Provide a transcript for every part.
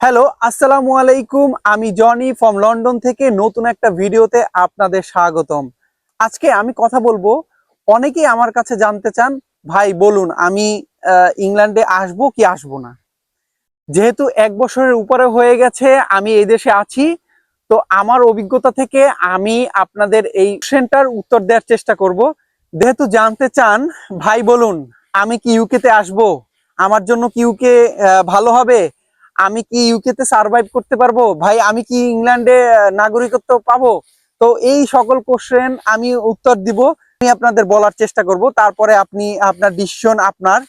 Hello আসসালামু আলাইকুম। আমি জনি ফ্রম লন্ডন থেকে নতুন একটা ভিডিওতে আপনাদের স্বাগতম। আজকে আমি কথা বলব, অনেকেই আমার কাছে জানতে চান, ভাই, বলুন, আমি ইংল্যান্ডে আসব কি আসব না? যেহেতু এক বছরের উপরে হয়ে গেছে, আমি এই দেশে আছি, তো আমার অভিজ্ঞতা থেকে আমি আপনাদের এই সেন্টার উত্তর দেওয়ার চেষ্টা করব। যেহেতু জানতে চান, ভাই, বলুন, আমি কি ইউকেতে আসব? আমার জন্য কি ইউকে ভালো হবে? আমি কি ইউকেতে সার্ভাইভ করতে পারব? ভাই, আমি কি ইংল্যান্ডে নাগরিকত্ব পাবো? তো এই সকল কোশ্চেন আমি উত্তর দিব, আমি আপনাদের বলার চেষ্টা করব। তারপরে আপনি, আপনার ডিসিশন আপনার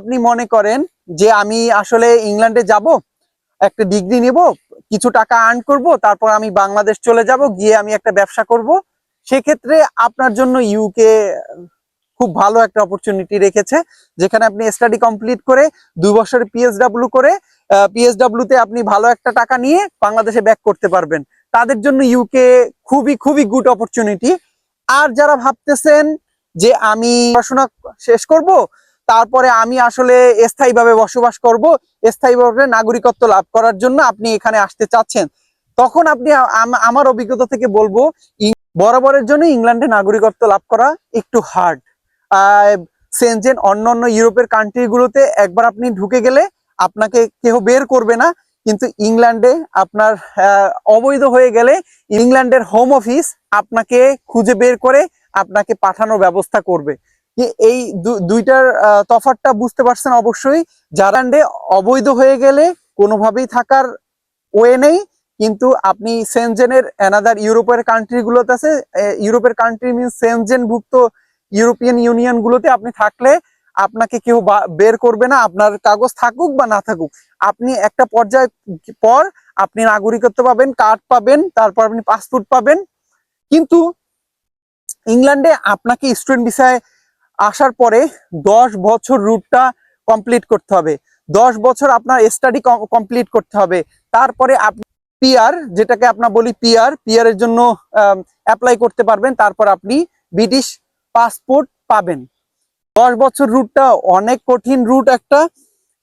আপনি মনে করেন যে আমি আসলে ইংল্যান্ডে যাব, একটা ডিগ্রি নিব, কিছু টাকা আর্ন করব, তারপর আমি বাংলাদেশ চলে যাব, গিয়ে আমি একটা ব্যবসা করব। সেক্ষেত্রে আপনার জন্য ইউকে খুব ভালো একটা অপরচুনিটি রেখেছে, যেখানে আপনি স্টাডি কমপ্লিট করে দুই বছরের পিএসডাব্লিউ করে পিএসডাব্লিউ তে আপনি ভালো একটা টাকা নিয়ে বাংলাদেশে ব্যাক করতে পারবেন। তাদের জন্য ইউকে খুবই খুবই গুড অপরচুনিটি আর যারা ভাবতেছেন যে আমি পড়াশোনা শেষ করব, তারপরে আমি আসলে স্থায়ীভাবে বসবাস করব, স্থায়ীভাবে নাগরিকত্ব লাভ করার জন্য আপনি এখানে আসতে চাচ্ছেন, তখন আপনি আম- আমার অভিজ্ঞতা থেকে বলব বরাবরের জন্য ইংল্যান্ডে নাগরিকত্ব লাভ করা একটু হার্ড সেনজেন অন্য অন্য ইউরোপের কান্ট্রিগুলোতে একবার আপনি ঢুকে গেলে আপনাকে কেউ বের করবে না। কিন্তু ইংল্যান্ডে আপনার অবৈধ হয়ে গেলে ইংল্যান্ডের হোম অফিস আপনাকে খুঁজে বের করে আপনাকে পাঠানোর ব্যবস্থা করবে। এই দুইটার আহ, তফাৎটা বুঝতে পারছেন অবশ্যই। জারান্ডে অবৈধ হয়ে গেলে কোনোভাবেই থাকার ওয়ে নেই। কিন্তু আপনি সেনজেনের অ্যানাদার ইউরোপের কান্ট্রিগুলোতে আছে। ইউরোপের কান্ট্রি মিনস সেনজেন ভুক্ত ইউরোপিয়ান ইউনিয়ন গুলোতে আপনি থাকলে আপনাকে কেউ বের করবে না, আপনার কাগজ থাকুক বা না থাকুক। আপনি একটা পর্যায় পর আপনি নাগরিকত্ব পাবেন কার্ড পাবেন, তারপর আপনি পাসপোর্ট পাবেন। কিন্তু ইংল্যান্ডে আপনাকে স্টুডেন্ট ভিসায় আসার পরে দশ বছর রুটটা কমপ্লিট করতে হবে। দশ বছর আপনার স্টাডি কমপ্লিট করতে হবে। তারপরে আপনি পিআর যেটাকে আপনার বলি পিআর পিআর এর জন্য অ্যাপ্লাই করতে পারবেন। তারপর আপনি ব্রিটিশ পাসপোর্ট পাবেন। দশ বছর রুটটা অনেক কঠিন রুট একটা।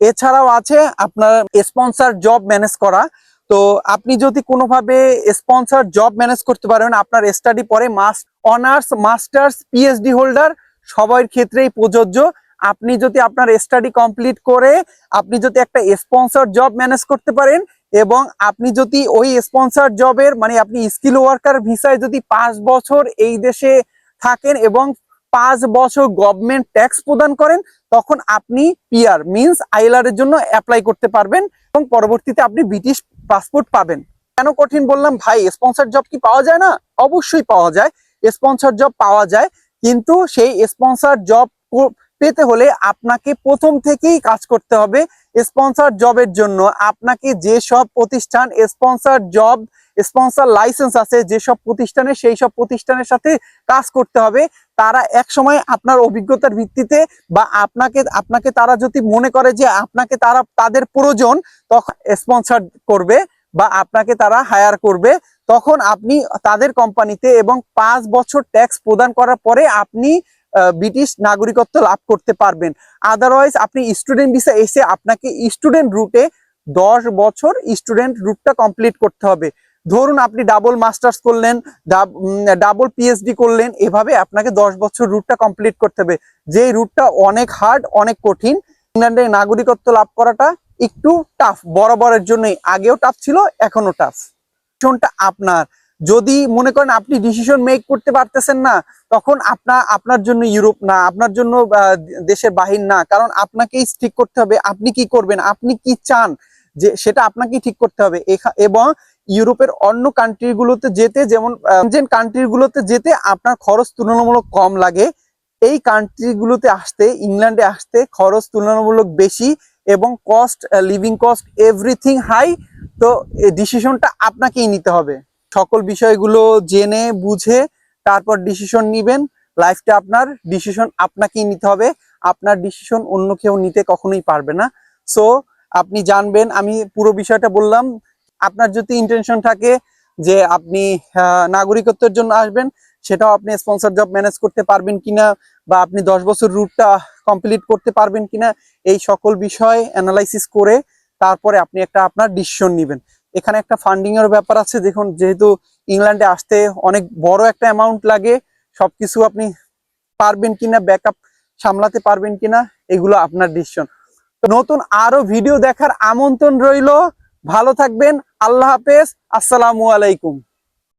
এছাড়াও আছে আপনার স্পন্সর জব ম্যানেজ করা। তো আপনি যদি কোনোভাবে স্পন্সর জব ম্যানেজ করতে পারেন, আপনার স্টাডি পরে মাস অনার্স মাস্টার্স পিএইচডি হোল্ডার সবার ক্ষেত্রেই প্রযোজ্য। আপনি যদি আপনার স্টাডি কমপ্লিট করে আপনি যদি একটা স্পন্সর জব ম্যানেজ করতে পারেন এবং আপনি যদি ওই স্পন্সর জবের মানে আপনি স্কিল ওয়ার্কার ভিসায় যদি পাঁচ বছর এই দেশে থাকেন এবং পাঁচ বছর গভর্নমেন্ট ট্যাক্স প্রদান করেন, তখন আপনি পিআর মিনস আইএলআর এর জন্য অ্যাপ্লাই করতে পারবেন এবং পরবর্তীতে আপনি ব্রিটিশ পাসপোর্ট পাবেন। কেন কঠিন বললাম? ভাই স্পন্সর জব কি পাওয়া যায় না? অবশ্যই পাওয়া যায়। স্পন্সর জব পাওয়া যায়, কিন্তু সেই স্পন্সর জব পেতে হলে আপনাকে প্রথম থেকেই কাজ করতে হবে। স্পন্সর জবের জন্য আপনাকে যে সব প্রতিষ্ঠান স্পন্সর জব স্পন্সর লাইসেন্স আছে, যেসব প্রতিষ্ঠানে সেই সব প্রতিষ্ঠানের সাথে কাজ করতে হবে, তারা এক সময় আপনার অভিজ্ঞতার ভিত্তিতে বা আপনাকে আপনাকে তারা যদি মনে করে যে আপনাকে তারা, তাদের প্রয়োজন, তখন স্পন্সর করবে বা আপনাকে তারা হায়ার করবে, তখন আপনি তাদের কোম্পানিতে এবং পাঁচ বছর ট্যাক্স প্রদান করার পরে আপনি ব্রিটিশ নাগরিকত্ব লাভ করতে পারবেন। আদারওয়াইজ আপনি স্টুডেন্ট ভিসা এসে আপনাকে স্টুডেন্ট রুটে দশ বছর স্টুডেন্ট রুটটা কমপ্লিট করতে হবে। ধরুন, আপনি ডাবল মাস্টার্স করলেন ডাবল পিএইচডি করলেন, এভাবে আপনাকে দশ বছর রুটটা কমপ্লিট করতে হবে। যে রুটটা অনেক হার্ড অনেক কঠিন, ইংল্যান্ডে নাগরিকত্ব লাভ করাটা একটু টাফ বরাবরের জন্যই। আগেও টাফ ছিল এখনও টাফ ডিসিশনটা আপনার। যদি মনে করেন আপনি ডিসিশন মেক করতে পারতেছেন না, তখন আপনার আপনার জন্য ইউরোপ না, আপনার জন্য দেশের বাহির না। কারণ আপনাকেই ঠিক করতে হবে আপনি কি করবেন, আপনি কি চান যে সেটা আপনাকেই ঠিক করতে হবে। এবং ইউরোপের অন্য কান্ট্রিগুলোতে যেতে, যেমন কান্ট্রিগুলোতে যেতে আপনার খরচ তুলনামূলক কম লাগে। এই কান্ট্রিগুলোতে আসতে ইংল্যান্ডে আসতে খরচ তুলনামূলক বেশি এবং cost living cost everything high তো ডিসিশনটা আপনাকেই নিতে হবে। সকল বিষয়গুলো জেনে, বুঝে তারপর ডিসিশন নিবেন। লাইফটা আপনার ডিসিশন আপনাকেই নিতে হবে। আপনার ডিসিশন অন্য কেউ নিতে কখনোই পারবে না। সো আপনি জানবেন, আমি পুরো বিষয়টা বললাম। আপনার যদি ইন্টেনশন থাকে যে আপনি নাগরিকত্বের জন্য আসবেন, সেটাও আপনি স্পন্সর জব ম্যানেজ করতে পারবেন কিনা বা আপনি দশ বছর রুটটা কমপ্লিট করতে পারবেন কিনা, এই সকল বিষয় অ্যানালাইসিস করে তারপরে আপনি একটা আপনার ডিসিশন নেবেন। এখানে একটা ফান্ডিং এর ব্যাপার আছে। দেখুন, যেহেতু ইংল্যান্ডে আসতে অনেক বড় একটা অ্যামাউন্ট লাগে, সবকিছু আপনি পারবেন কিনা ব্যাকআপ সামলাতে পারবেন কিনা, এগুলো আপনার ডিসিশন নতুন আরও ভিডিও দেখার আমন্ত্রণ রইল। ভালো থাকবেন, আল্লাহ হাফেজ, আসসালামু আলাইকুম।